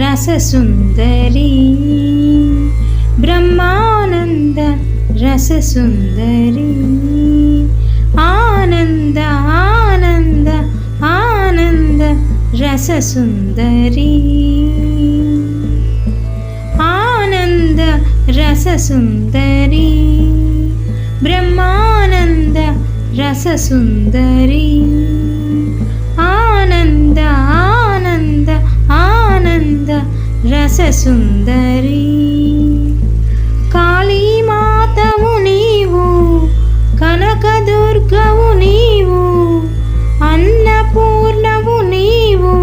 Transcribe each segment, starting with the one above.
రససుందరి బ్రహ్మానంద రససుందరి ఆనంద ఆనంద ఆనంద రససుందరి ఆనంద రససుందరి బ్రహ్మానంద రససుందరి రససుందరి. కాళీమాతవు నీవు కనకదుర్గవు నీవు అన్నపూర్ణము నీవు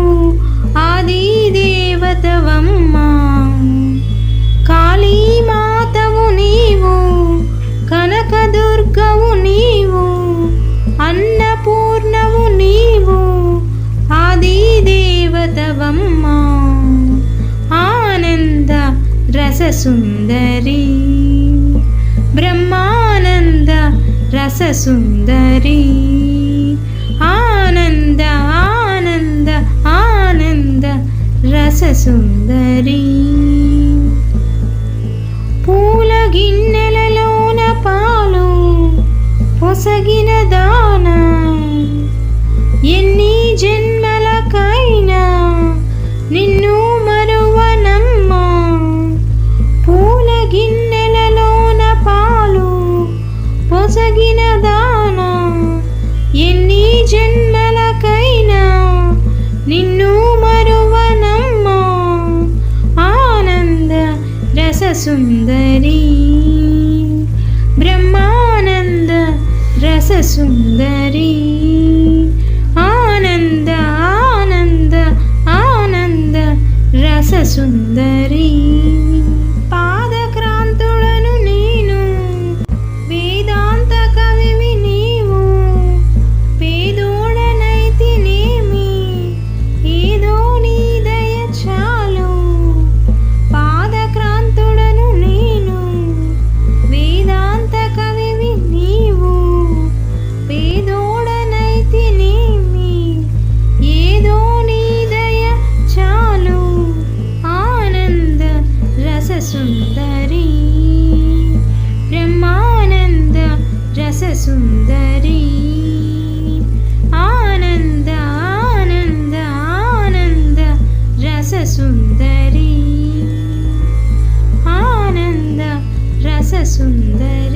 ఆదిదేవతవమ్మ. రససుందరి బ్రహ్మానంద రససుందరి ఆనంద ఆనంద ఆనంద రససుందరీ സുന്ദരീ சுந்தரி ஆனந்த ஆனந்த ஆனந்த ரசசுந்தரி ஆனந்த ரசசுந்தரி